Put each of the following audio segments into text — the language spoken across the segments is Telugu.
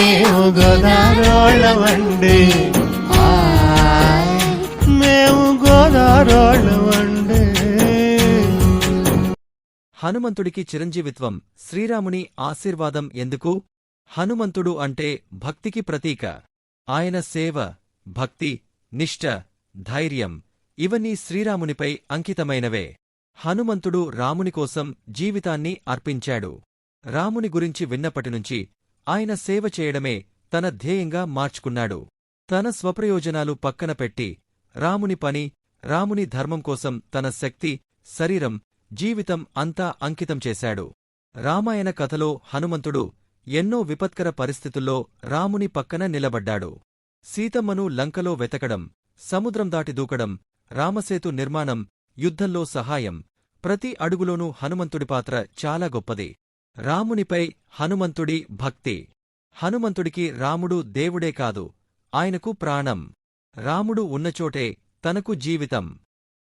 మేము గోదారోళ్ళవండి. మేము గోదారోళ్ళవండి. హనుమంతుడికి చిరంజీవిత్వం శ్రీరాముని ఆశీర్వాదం ఎందుకు? హనుమంతుడు అంటే భక్తికి ప్రతీక. ఆయన సేవ భక్తి నిష్ఠ ధైర్యం ఇవన్నీ శ్రీరామునిపై అంకితమైనవే. హనుమంతుడు రాముని కోసం జీవితాన్ని అర్పించాడు. రాముని గురించి విన్నప్పటినుంచి ఆయన సేవ చేయడమే తన ధ్యేయంగా మార్చుకున్నాడు. తన స్వప్రయోజనాలు పక్కన పెట్టి రాముని పని రాముని ధర్మం కోసం తన శక్తి శరీరం జీవితం అంతా అంకితం చేశాడు. రామాయణ కథలో హనుమంతుడు ఎన్నో విపత్కర పరిస్థితుల్లో రాముని పక్కన నిలబడ్డాడు. సీతమ్మను లంకలో వెతకడం సముద్రం దాటి దూకడం రామసేతు నిర్మాణం యుద్ధంలో సహాయం ప్రతి అడుగులోనూ హనుమంతుడి పాత్ర చాలా గొప్పది. రామునిపై హనుమంతుడి భక్తి. హనుమంతుడికి రాముడు దేవుడే కాదు ఆయనకు ప్రాణం. రాముడు ఉన్నచోటే తనకు జీవితం.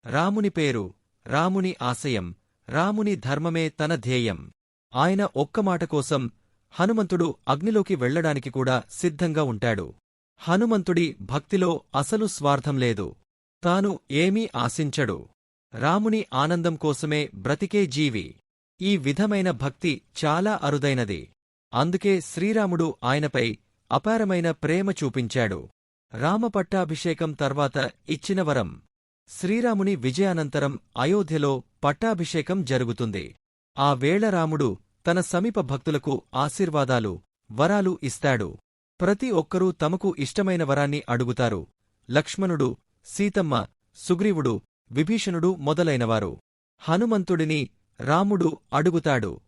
రాముని పేరు రాముని ఆశయం రాముని ధర్మమే తన ధ్యేయం. ఆయన ఒక్క మాట కోసం హనుమంతుడు అగ్నిలోకి వెళ్ళడానికి కూడా సిద్ధంగా ఉంటాడు. హనుమంతుడి భక్తిలో అసలు స్వార్థం లేదు. తాను ఏమీ ఆశించడు. రాముని ఆనందం కోసమే బ్రతికే జీవి. ఈ విధమైన భక్తి చాలా అరుదైనది. అందుకే శ్రీరాముడు ఆయనపై అపారమైన ప్రేమ చూపించాడు. రామపట్టాభిషేకం తర్వాత ఇచ్చిన వరం. శ్రీరాముని విజయానంతరం అయోధ్యలో పట్టాభిషేకం జరుగుతుంది. ఆ వేళ రాముడు తన సమీప భక్తులకు ఆశీర్వాదాలు వరాలు ఇస్తాడు. ప్రతి ఒక్కరూ తమకు ఇష్టమైన వరాన్ని అడుగుతారు. లక్ష్మణుడు సీతమ్మ సుగ్రీవుడు విభీషణుడు మొదలైనవారు. హనుమంతుడిని రాముడు అడుగుతాడు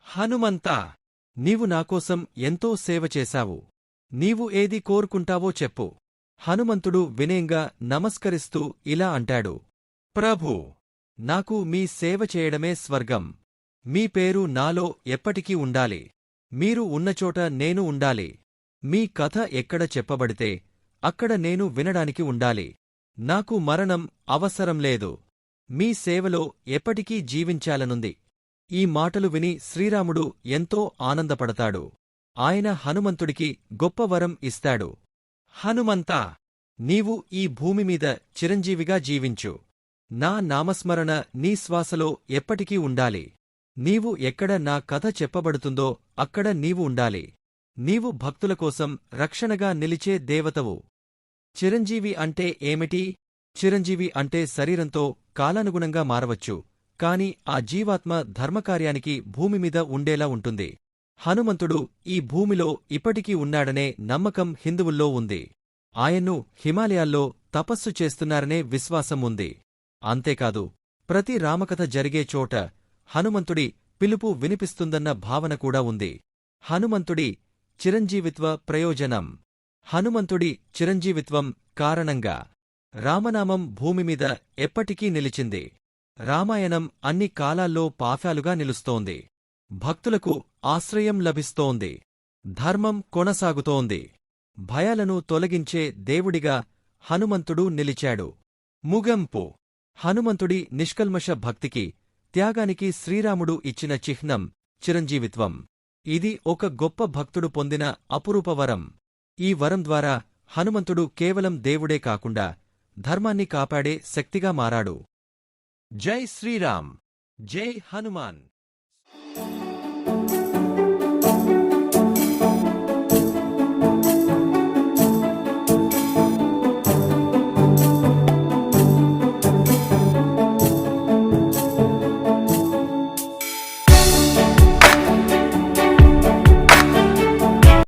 హనుమంతా నీవు నాకోసం ఎంతో సేవ చేశావు. నీవు ఏది కోరుకుంటావో చెప్పు హనుమంతుడు వినయంగా నమస్కరిస్తూ ఇలా అంటాడు ప్రభూ నాకు మీ సేవ చేయడమే స్వర్గం. మీ పేరు నాలో ఎప్పటికీ ఉండాలి. మీరు ఉన్నచోట నేను ఉండాలి. మీ కథ ఎక్కడ చెప్పబడితే అక్కడ నేను వినడానికి ఉండాలి. నాకు మరణం అవసరం లేదు. మీ సేవలో ఎప్పటికీ జీవించాలనుంది. ఈ మాటలు విని శ్రీరాముడు ఎంతో ఆనందపడతాడు. ఆయన హనుమంతుడికి గొప్ప వరం ఇస్తాడు. హనుమంతా నీవు ఈ భూమిమీద చిరంజీవిగా జీవించు. నా నామస్మరణ నీ శ్వాసలో ఎప్పటికీ ఉండాలి. నీవు ఎక్కడ నా కథ చెప్పబడుతుందో అక్కడ నీవు ఉండాలి. నీవు భక్తుల కోసం రక్షణగా నిలిచే దేవతవు. చిరంజీవి అంటే ఏమిటి? చిరంజీవి అంటే శరీరంతో కాలానుగుణంగా మారవచ్చు. కాని ఆ జీవాత్మ ధర్మకార్యానికి భూమిమీద ఉండేలా ఉంటుంది. హనుమంతుడు ఈ భూమిలో ఇప్పటికీ ఉన్నాడనే నమ్మకం హిందువుల్లో ఉంది. ఆయన్ను హిమాలయాల్లో తపస్సు చేస్తున్నారనే విశ్వాసం ఉంది. అంతేకాదు ప్రతి రామకథ జరిగే చోట హనుమంతుడి పిలుపు వినిపిస్తుందన్న భావన కూడా ఉంది. హనుమంతుడి చిరంజీవిత్వ ప్రయోజనం. హనుమంతుడి చిరంజీవిత్వం కారణంగా రామనామం భూమిమీద ఎప్పటికీ నిలిచింది. రామాయణం అన్ని కాలాల్లో పాఫాలుగా నిలుస్తోంది. భక్తులకు ఆశ్రయం లభిస్తోంది. ధర్మం కొనసాగుతోంది. భయాలను తొలగించే దేవుడిగా హనుమంతుడు నిలిచాడు. ముగంపు. హనుమంతుడి నిష్కల్మష భక్తికి త్యాగానికి శ్రీరాముడు ఇచ్చిన చిహ్నం చిరంజీవిత్వం. ఇది ఒక గొప్ప భక్తుడు పొందిన అపురూప వరం. ఈ వరం ద్వారా హనుమంతుడు కేవలం దేవుడే కాకుండా ధర్మాన్ని కాపాడే శక్తిగా మారాడు. జై శ్రీరామ్. జై హనుమాన్.